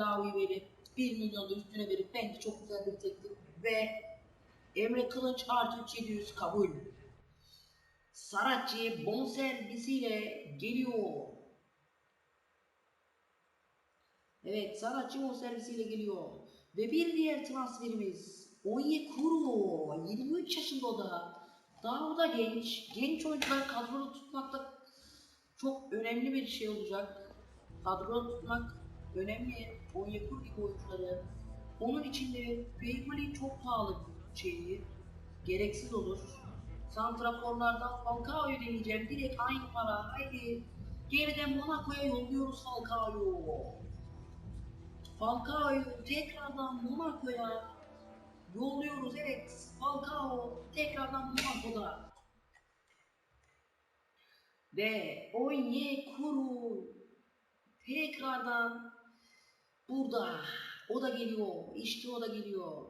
Abdullahi verip 1 milyon da üstüne verip bence çok güzel bir teklif ve Emre Kılıç artı 3700 kabul. Saratçı bonservisiyle geliyor. Evet Saratçı bonservisiyle geliyor. Ve bir diğer transferimiz Onyekuru. 23 yaşında o da. Daha o da genç. Genç oyuncular kadroda tutmakta çok önemli bir şey olacak. Kadroda tutmak önemli. Onyekuru gibi oyuncuları. Onun için de Beybali çok pahalı bir şeyi. Gereksiz olur. Santraforlardan Falcao'yu deneyeceğim. Direkt aynı para. Haydi. Geriden Monaco'ya yolluyoruz Falcao'yu. Falcao'yu tekrardan Monaco'ya yolluyoruz. Evet. Falcao tekrardan Monaco'da. Ve Onyekuru tekrardan burada. O da geliyor. İşte o da geliyor.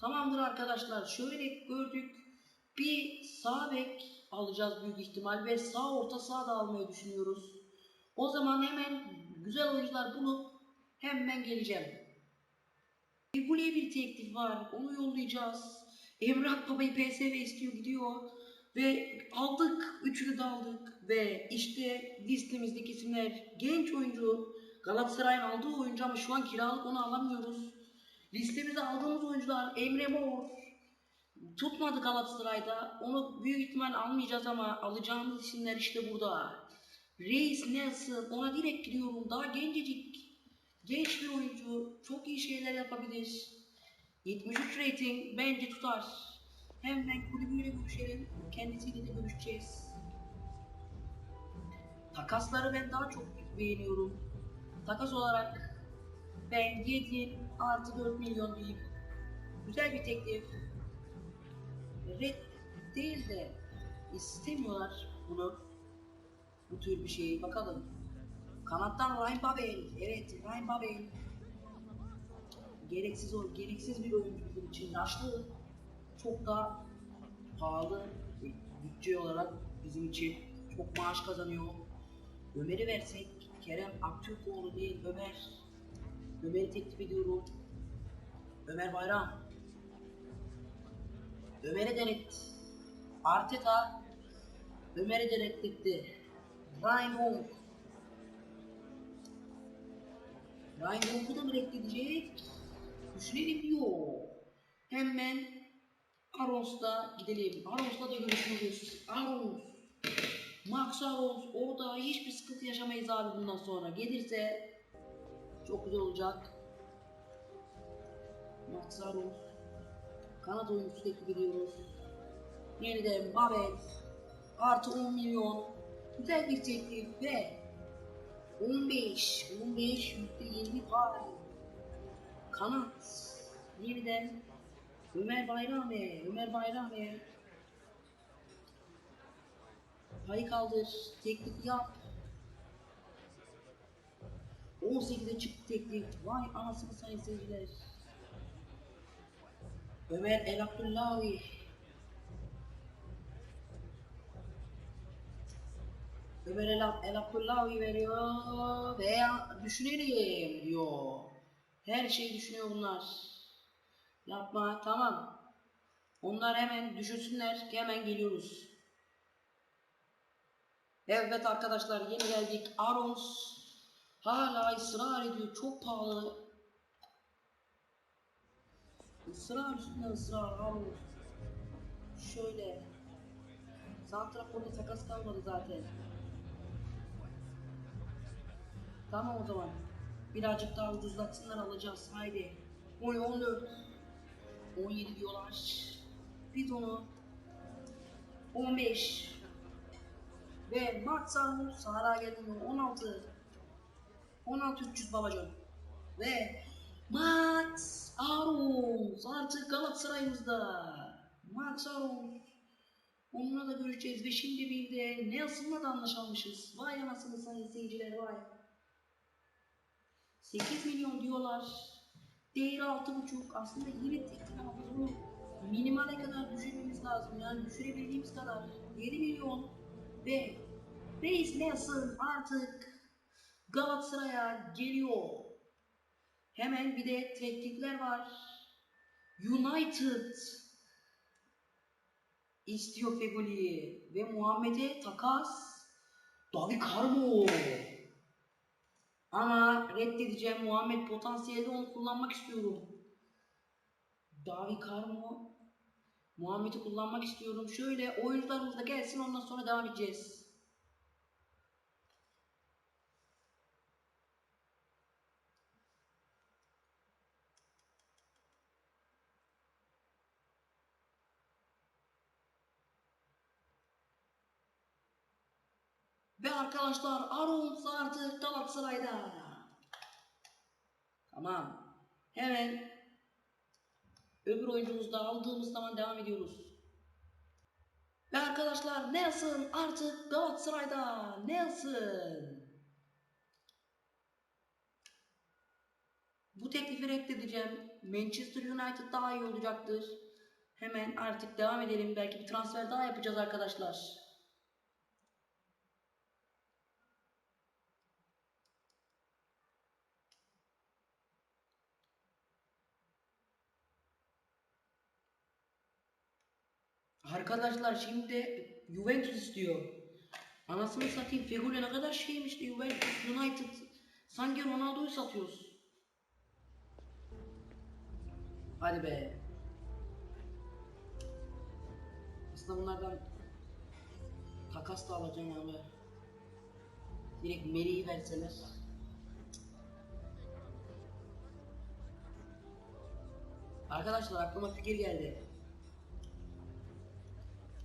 Tamamdır arkadaşlar. Şöyle gördük. Bir sağ bek alacağız büyük ihtimal ve sağ orta saha da almayı düşünüyoruz. O zaman hemen güzel oyuncular bulup hemen geleceğim. Buraya bir teklif var. Onu yollayacağız. Emrah Baba'yı PSV istiyor gidiyor. Ve aldık. Üçünü de aldık. Ve işte listemizdeki isimler genç oyuncu. Galatasaray'ın aldığı oyuncu ama şu an kiralık onu alamıyoruz. Listemizde aldığımız oyuncular Emre Mor. Tutmadı Galatasaray'da. Onu büyük ihtimal almayacağız ama alacağımız isimler işte burada. Reis Nelson ona direkt gidiyorum. Daha gencecik. Genç bir oyuncu. Çok iyi şeyler yapabilir. 73 rating bence tutar. Hemen kulübüyle görüşelim. Kendisiyle de görüşeceğiz. Takasları ben daha çok beğeniyorum. Takas olarak ben 7 artı 4 milyon diyeyim. Güzel bir teklif. Red değil de istemiyorlar bunu. Bu tür bir şeyi. Bakalım. Kanattan Ryan Babel. Evet Ryan Babel. Gereksiz o, gereksiz bir oyuncu bizim için. Yaşlı. Çok daha pahalı bütçe olarak bizim için çok maaş kazanıyor. Ömer'i versek Kerem Aktürkoğlu değil Ömer. Ömer'i teklif ediyorum. Ömer Bayram. Ömer'i denet. Arteta Ömer'i denetletti. Ryan Hong. Ryan Hong'u da mı reddedecek? Düşünelim diyor. Hemen Arons'ta gidelim. Arons'ta da görüşürüz. Arons. Max Arons orada hiçbir sıkıntı yaşamayız abi bundan sonra. Gelirse çok güzel olacak. Max Arons. Kanat oyuncusu teklif ediyoruz. Yeniden Babel. Artı 10 milyon. Güzel bir teklif ve 15, 15 yüzde 20 pay. Kanat. Yeniden Ömer Bayrami, Ömer Bayrami. Payı kaldır, teklif yap. 18'e çıktı teklif. Vay anasını sayın seyirciler. Ömer El Abdullahi. Ömer El, El Abdullahi veriyor ve düşünelim diyor. Her şeyi düşünüyor bunlar. Yapma tamam. Onlar hemen düşünsünler hemen geliyoruz. Evet arkadaşlar yeni geldik. Arons hala ısrar ediyor. Çok pahalı. Israr üstüne ısrar Arons. Şöyle. Santrafor'da takas kalmadı zaten. Tamam o zaman. Birazcık daha ucuzlatsınlar alacağız. Haydi. Oy 14. 17 diyorlar. Pitonu 15 ve Max Arnold Sahara gelmiyor 16 16 300 babacan. Ve Max Arnold artık Galatasaray'ımızda. Max Arnold onunla da görüşeceğiz. Ve şimdi bir de Nelson'la da anlaşalmışız. Vay anasını sayın seyirciler vay. 8 milyon diyorlar. Değeri altı buçuk. Aslında yine teklif ama bunu minimale kadar düşürmemiz lazım. Yani düşürebildiğimiz kadar. 7 milyon. Ve Reis Nelson artık Galatasaray'a geliyor. Hemen bir de teklifler var. United istiyor Fegoli'yi ve Muhammed'e takas Davi Carmo. Ama reddedeceğim Muhammed potansiyelde onu kullanmak istiyorum. Davi Carmo Muhammed'i kullanmak istiyorum. Şöyle oyuncularımız da gelsin ondan sonra devam edeceğiz. Ve arkadaşlar Arons artık Galatasaray'da. Tamam. Hemen öbür oyuncumuzu da aldığımız zaman devam ediyoruz. Ve arkadaşlar Nelson artık Galatasaray'da. Nelson. Bu teklifi reddedeceğim. Manchester United daha iyi olacaktır. Hemen artık devam edelim. Belki bir transfer daha yapacağız arkadaşlar. Arkadaşlar şimdi Juventus istiyor. Anasını satayım Feguli ne kadar şeymiş de Juventus United. Sanki Ronaldo'yu satıyoruz. Hadi be. Aslında bunlardan takas da alacağım abi. Direkt Meri'yi verseler. Arkadaşlar aklıma fikir geldi.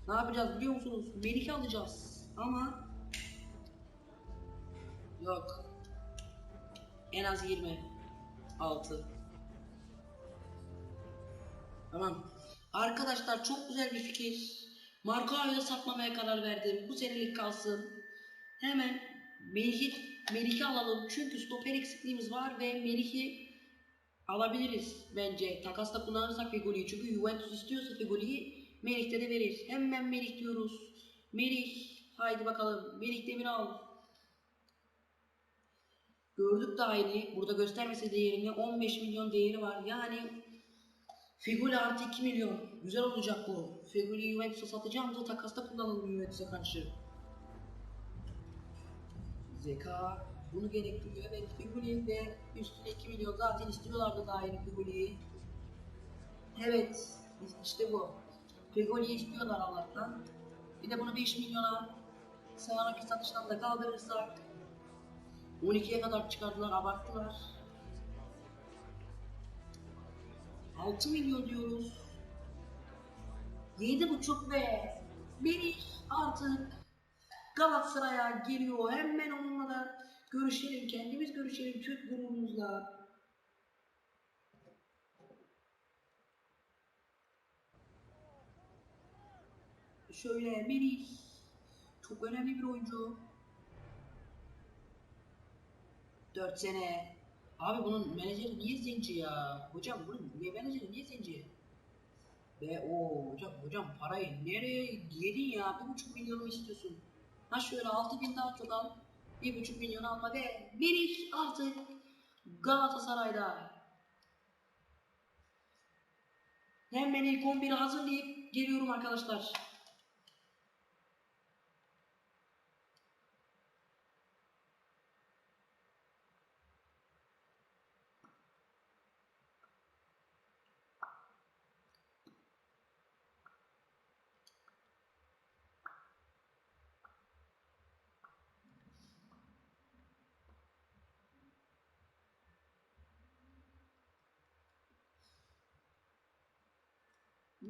Ne yapacağız biliyor musunuz? Melike alacağız. Ama yok. En az 20. 6. Tamam. Arkadaşlar çok güzel bir fikir. Markao'yu da satmamaya karar verdim. Bu senelik kalsın. Hemen Melike, Melike alalım. Çünkü stoper eksikliğimiz var ve Melike alabiliriz bence. Takasla kullanırsak Fegoli'yi. Çünkü Juventus istiyorsa Fegoli'yi Melih'te de verir. Hemen Melih diyoruz. Melih. Haydi bakalım. Melih Demiral. Gördük de aynı. Burada göstermese değerini 15 milyon değeri var. Yani Figuli artı 2 milyon. Güzel olacak bu. Figuli'yi Juventus'a satacağım da takasta kullanalım Juventus'a karşı. Zeka bunu gerektiriyor. Evet Figuli ve üstüne 2 milyon zaten istiyorlardı yeni Figuli'yi. Evet işte bu. Figoli'yi istiyorlar Allah'tan. Bir de bunu 5 milyona sonraki satıştan da kaldırırsak 12'ye kadar çıkardılar, abarttılar. 6 milyon diyoruz. 7,5 ve Merih artık Galatasaray'a geliyor. Hemen onunla da görüşelim. Kendimiz görüşelim Türk grubumuzla. Şöyle Merih. Çok önemli bir oyuncu. 4 sene. Abi bunun menajeri niye zenci ya? Hocam bunun menajeri niye zenci? Ve o hocam hocam parayı nereye yedin ya? Bir buçuk milyon istiyorsun? Ha şöyle altı bin daha çok al. Bir buçuk milyon alma ve Merih artık Galatasaray'da. Hemen ilk 11'i hazırlayıp geliyorum arkadaşlar.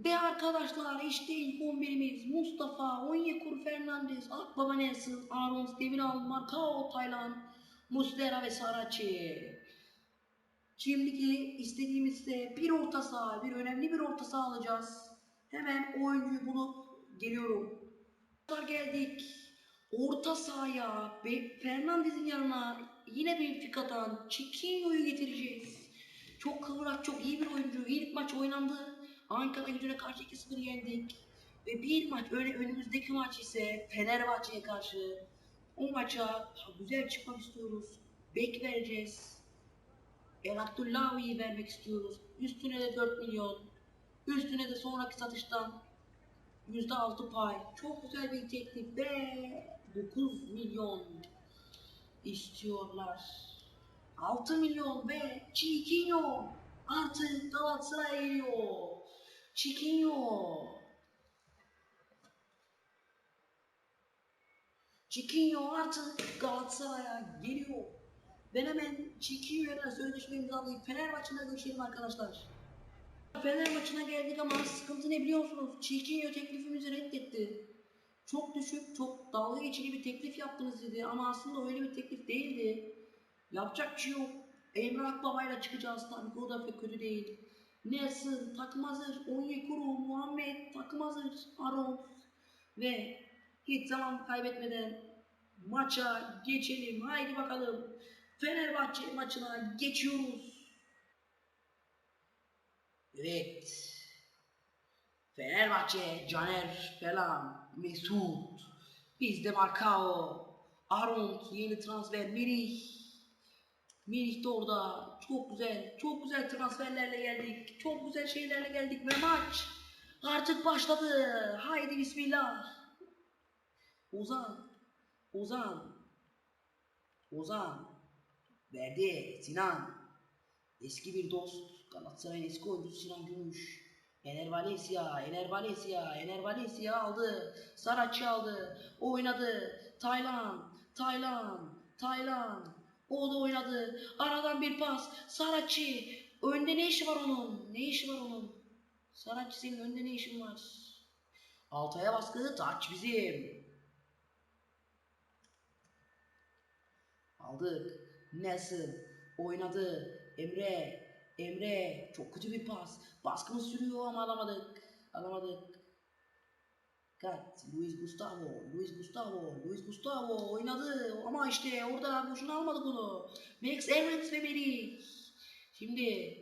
Ve arkadaşlar işte ilk 11'imiz Mustafa, Onyekuru Fernandez, Akbaba Nelson, Arons Demiral, Marcao Taylan, Muslera ve Saraçi. Şimdiki istediğimiz ise bir orta saha, bir önemli bir orta saha alacağız. Hemen oyuncuyu bulup geliyorum. Geldik. Orta sahaya ve Fernandez'in yanına yine Benfica'dan Chiquinho'yu getireceğiz. Çok kıvrak, çok iyi bir oyuncu. İlk maç oynandı. Ankara gücüne karşı 2-0 yendik. Ve bir maç, öyle önümüzdeki maç ise Fenerbahçe'ye karşı o maça güzel çıkmak istiyoruz. Bek vereceğiz. El Abdullahi'yi vermek istiyoruz. Üstüne de 4 milyon. Üstüne de sonraki satıştan %6 pay. Çok güzel bir teklif ve 9 milyon istiyorlar. 6 milyon ve Chiquinho artık Galatasaray'a geliyor. Chiquinho. Chiquinho artık Galatasaray'a geliyor. Ben hemen Chiquinho'ya sözleşme imzalayıp Fener maçında görüşelim arkadaşlar. Fener maçına geldik ama sıkıntı ne biliyor musunuz? Chiquinho teklifimizi reddetti. Çok düşük, çok dalga geçici bir teklif yaptınız dedi ama aslında öyle bir teklif değildi. Yapacak bir şey yok. Emrah Baba'yla çıkacağız tabii o da pek kötü değil. Nelson takım hazır, Onyekuru, Muhammed takım hazır, Aron ve hiç zaman kaybetmeden maça geçelim. Haydi bakalım. Fenerbahçe maçına geçiyoruz. Evet. Fenerbahçe, Caner falan, Mesut, bizde Markao, Aront, yeni transfer, Merih. Merih de orada. Çok güzel, çok güzel transferlerle geldik. Çok güzel şeylerle geldik ve maç artık başladı. Haydi bismillah. Ozan, Ozan, Ozan, verdi Sinan. Eski bir dost, Galatasaray'ın eski oyuncusu Sinan Gümüş. Ener Valencia, Ener Valencia, Ener Valencia aldı. Saratçı aldı. Oynadı. Taylan, Taylan, Taylan. O da oynadı. Aradan bir pas. Saratçı. Önde ne işi var onun? Ne işi var onun? Saratçı senin önde ne işin var? Altaya baskı. Taç bizim. Aldık. Nelson oynadı. Emre. Emre çok kötü bir pas. Baskımız sürüyor ama alamadık. Alamadık. Kat. Luis Gustavo. Luis Gustavo. Luis Gustavo oynadı ama işte orada boşuna almadık onu. Max Evans ve Merih. Şimdi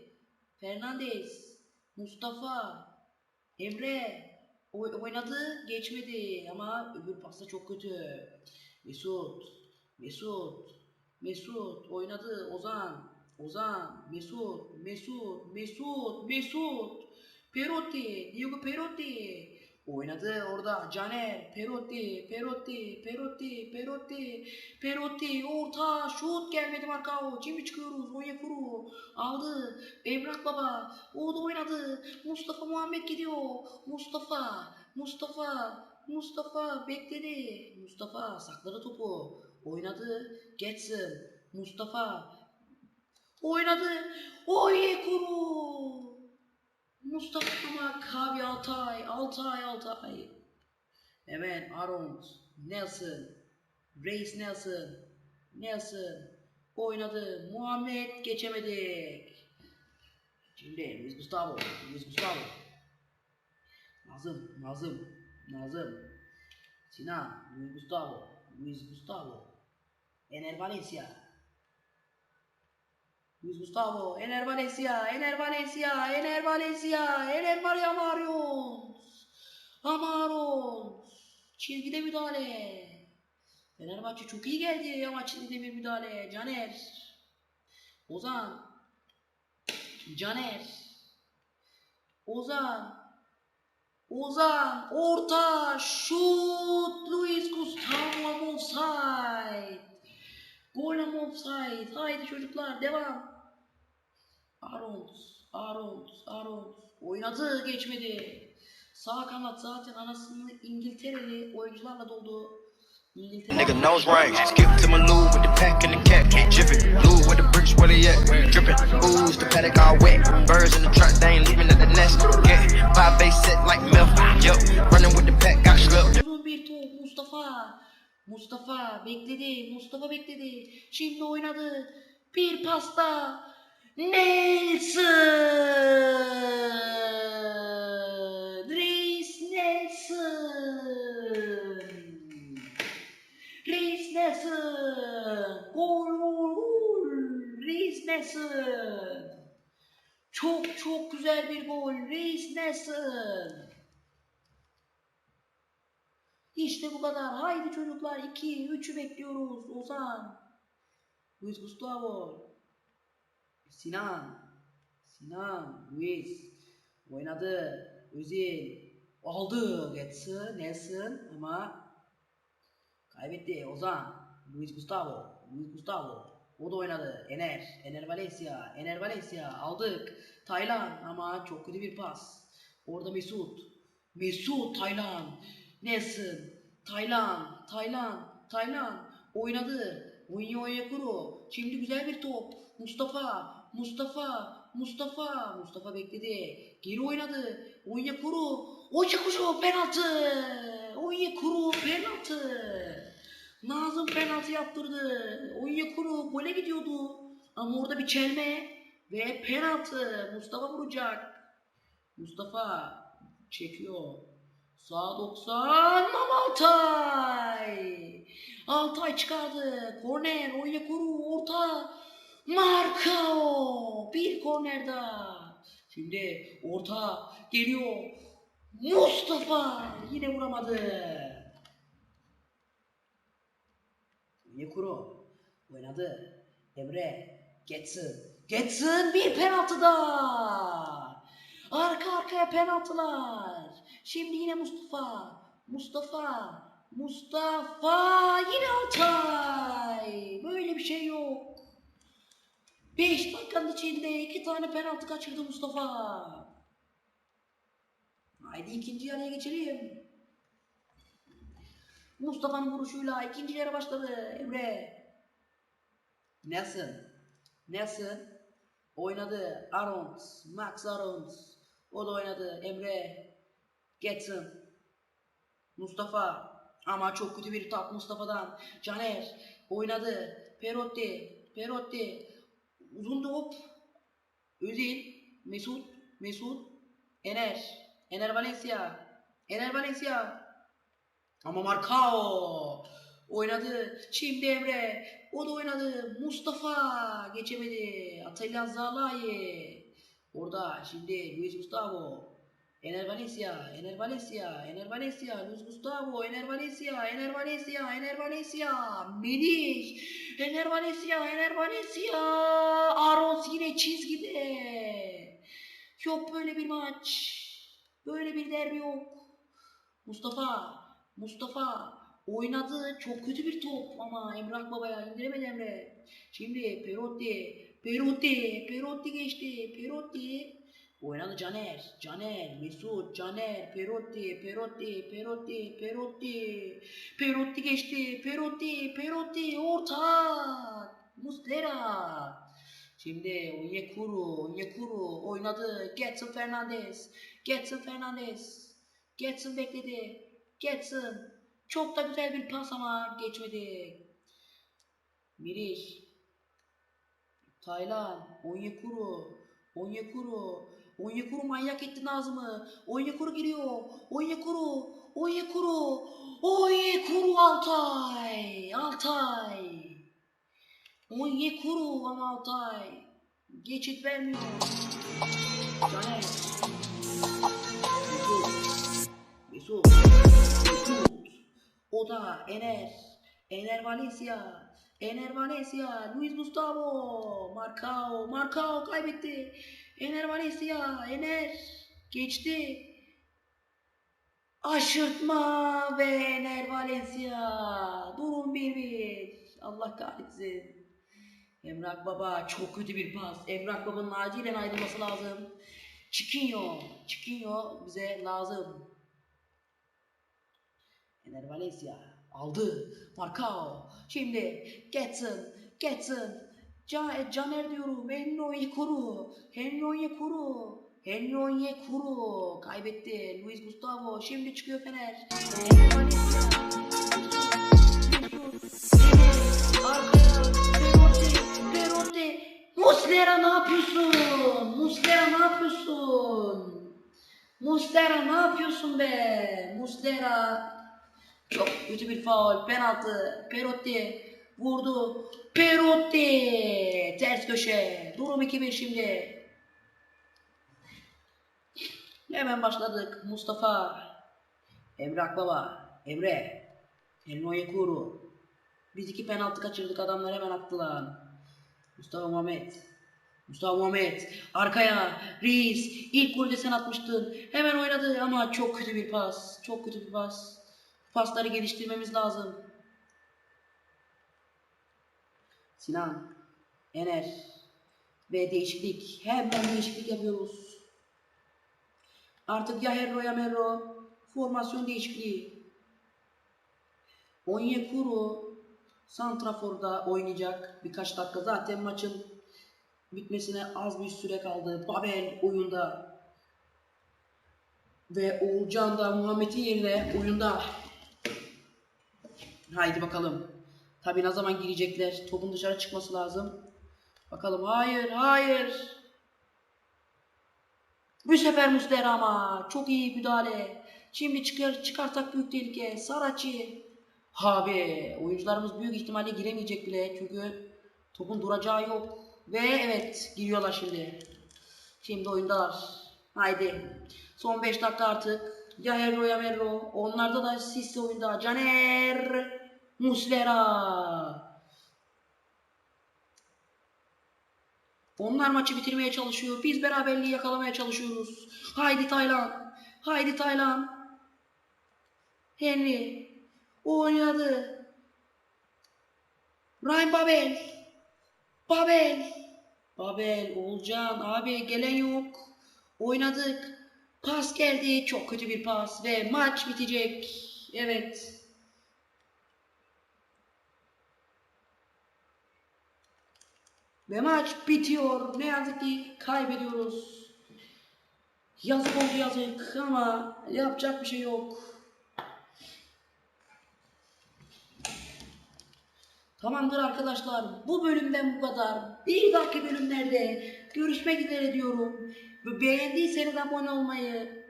Fernandez. Mustafa. Emre. Oy- oynadı geçmedi ama öbür pasta çok kötü. Mesut. Mesut. Mesut oynadı. Ozan. Ozan. Mesut. Mesut. Mesut. Mesut. Perotti. Diego Perotti. Oynadı orada. Caner, Perotti, Perotti, Perotti, Perotti, Perotti, orta, şut gelmedi Markao, şimdi çıkıyoruz, Onyekuru, aldı, Emrah Baba, o da oynadı, Mustafa Muhammed gidiyor, Mustafa, Mustafa, Mustafa bekledi, Mustafa sakladı topu, oynadı, Getson, Mustafa, oynadı, Onyekuru, Mustafa Kemal abi Altay, Altay, Altay. Hemen Arons, Nelson, Reis Nelson, Nelson oynadı. Muhammed geçemedik. Şimdi Luis Gustavo, Luis Gustavo. Nazım, Nazım, Nazım. Sinan, Luis Gustavo, Luis Gustavo. Ener Valencia. Luis Gustavo, Ener Valencia, Ener Valencia, Ener Valencia, Ener Maria Marios, Amaros, çizgide müdahale. Fenerbahçe çok iyi geldi ama çizgide bir müdahale. Caner, Ozan, Caner, Ozan, Ozan, orta, şut, Luis Gustavo offside. Gol offside. Haydi çocuklar devam. Arons, Arons, Arons. Oynadı geçmedi. Sağ kanat zaten anasını İngiltereli oyuncularla doldu. Nigga nose ring. Skip to my loo with the pack and the cat. Can't jip it. Lou with the bricks, where they at? Drippin'. Ooze, the paddock all wet. Birds in the truck, they ain't leaving at the nest. Yeah, five base set like milk. Yup, running with the pack, got slipped. Bir top Mustafa. Mustafa bekledi. Mustafa bekledi. Şimdi oynadı. Bir pasta. Nelson. Reis Nelson. Reis Nelson. Gol gol gol. Reis Nelson. Çok çok güzel bir gol. Reis Nelson. İşte bu kadar. Haydi çocuklar 2, 3'ü bekliyoruz. Ozan. Luis Gustavo. Sinan. Sinan. Luis. Oynadı. Özil. Aldı. Getson. Nelson. Ama kaybetti. Ozan. Luis Gustavo. Luis Gustavo. O da oynadı. Ener. Ener Valencia. Ener Valencia. Aldık. Taylan. Ama çok kötü bir pas. Orada Mesut. Mesut Taylan. Nelson. Taylan. Taylan. Taylan. Oynadı. Oynuyor Onyekuru. Şimdi güzel bir top. Mustafa. Mustafa. Mustafa. Mustafa bekledi. Geri oynadı. Onyekuru. Onyekuru penaltı. Onyekuru penaltı. Nazım penaltı yaptırdı. Onyekuru gole gidiyordu. Ama orada bir çelme ve penaltı. Mustafa vuracak. Mustafa çekiyor. Sağ 90 Mam Altay. Altay çıkardı. Korner Onyekuru orta. Markao. Bir korner. Şimdi orta geliyor. Mustafa yine vuramadı. Onyekuru oynadı. Emre Getson. Getson bir penaltı daha. Arka arkaya penaltılar. Şimdi yine Mustafa. Mustafa. Mustafa yine Altay. Böyle bir şey yok. 5 dakikanın içinde iki tane penaltı kaçırdı Mustafa. Haydi ikinci yarıya geçelim. Mustafa'nın vuruşuyla ikinci yarı başladı. Emre. Nelson. Nelson. Oynadı. Arons. Max Arons. O da oynadı. Emre. Getson. Mustafa. Ama çok kötü bir top Mustafa'dan. Caner. Oynadı. Perotti. Perotti. Uzun top. Özil. Mesut. Mesut. Ener. Ener Valencia. Ener Valencia. Ama Marcao oynadı. Şimdi Emre. O da oynadı. Mustafa geçemedi. Atilla Zalai. Orada şimdi Luis Gustavo. Ener Valencia, Ener Valencia, Ener Valencia, Luis Gustavo, Ener Valencia, Ener Valencia, Ener Valencia, Melih, Ener Valencia, Ener Valencia, Aros yine çizgide. Yok böyle bir maç. Böyle bir derbi yok. Mustafa, Mustafa oynadı. Çok kötü bir top ama Emrah Baba'ya indiremedi Emre. Şimdi Perotti, Perotti, Perotti geçti. Perotti oynadı Caner, Caner, Mesut, Caner, Perotti, Perotti, Perotti, Perotti. Perotti geçti. Perotti, Perotti orta. Muslera. Şimdi Onyekuru, Onyekuru oynadı. Getson Fernandez, Getson Fernandez. Getson bekledi. Getson. Çok da güzel bir pas ama geçmedi. Mirih. Taylan. Onyekuru. Onyekuru. Onyekuru manyak etti Nazım'ı. Onyekuru giriyor. Onyekuru. Onyekuru. Onyekuru Altay. Altay. Onyekuru ama Altay. Geçit vermiyor. Caner. Mesut. Mesut. Mesut. O da Ener. Ener Valencia. Ener Valencia. Luis Gustavo. Marcao. Marcao kaybetti. Ener Valencia. Ener. Geçti. Aşırtma ve Ener Valencia. Durum 1-1. Allah kahretsin. Emrak Baba çok kötü bir pas. Emrak Baba'nın acilen ayrılması lazım. Chiquinho. Chiquinho bize lazım. Ener Valencia aldı. Marcao. Şimdi Getson. Getson. Ca Caner diyorum. Henry Onyekuru. Henry Onyekuru. Henry Onyekuru. Kaybetti. Luis Gustavo. Şimdi çıkıyor Fener. Muslera ne yapıyorsun? Muslera ne yapıyorsun? Muslera ne yapıyorsun be? Muslera çok kötü bir faul. Penaltı. Perotti vurdu. Perotti ters köşe. Durum 2-1 şimdi. Hemen başladık. Mustafa. Emrak Baba. Emre. Elini Onyekuru. Biz iki penaltı kaçırdık adamlar hemen attılar. Mustafa Muhammed. Mustafa Muhammed. Arkaya. Reis. İlk golde sen atmıştın. Hemen oynadı ama çok kötü bir pas. Çok kötü bir pas. Pasları geliştirmemiz lazım. Sinan. Ener. Ve değişiklik. Hemen değişiklik yapıyoruz. Artık ya Herro ya Merro. Formasyon değişikliği. Onyekuru Santrafor'da oynayacak birkaç dakika. Zaten maçın bitmesine az bir süre kaldı. Babel oyunda. Ve Oğulcan da Muhammed'in yerine oyunda. Haydi bakalım. Tabi ne zaman girecekler? Topun dışarı çıkması lazım. Bakalım. Hayır, hayır. Bu sefer Muslera ama çok iyi müdahale. Şimdi çıkar çıkarsak büyük tehlike. Saraçi. Abi oyuncularımız büyük ihtimalle giremeyecek bile çünkü topun duracağı yok. Ve evet giriyorlar şimdi. Şimdi oyundalar. Haydi. Son 5 dakika artık. Ya Herro ya Merro. Onlarda da Sisse oyunda. Caner. Muslera. Onlar maçı bitirmeye çalışıyor. Biz beraberliği yakalamaya çalışıyoruz. Haydi Taylan. Haydi Taylan. Henry. Oynadı. Ryan Babel. Babel. Babel, Oğulcan, abi gelen yok. Oynadık. Pas geldi. Çok kötü bir pas ve maç bitecek. Evet. Ve maç bitiyor. Ne yazık ki kaybediyoruz. Yazık oldu yazık ama yapacak bir şey yok. Tamamdır arkadaşlar. Bu bölümden bu kadar. Bir dahaki bölümlerde görüşmek üzere diyorum. Beğendiyseniz abone olmayı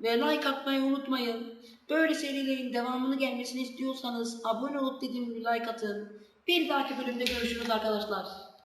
ve like atmayı unutmayın. Böyle serilerin devamını gelmesini istiyorsanız abone olup dediğim gibi like atın. Bir dahaki bölümde görüşürüz arkadaşlar.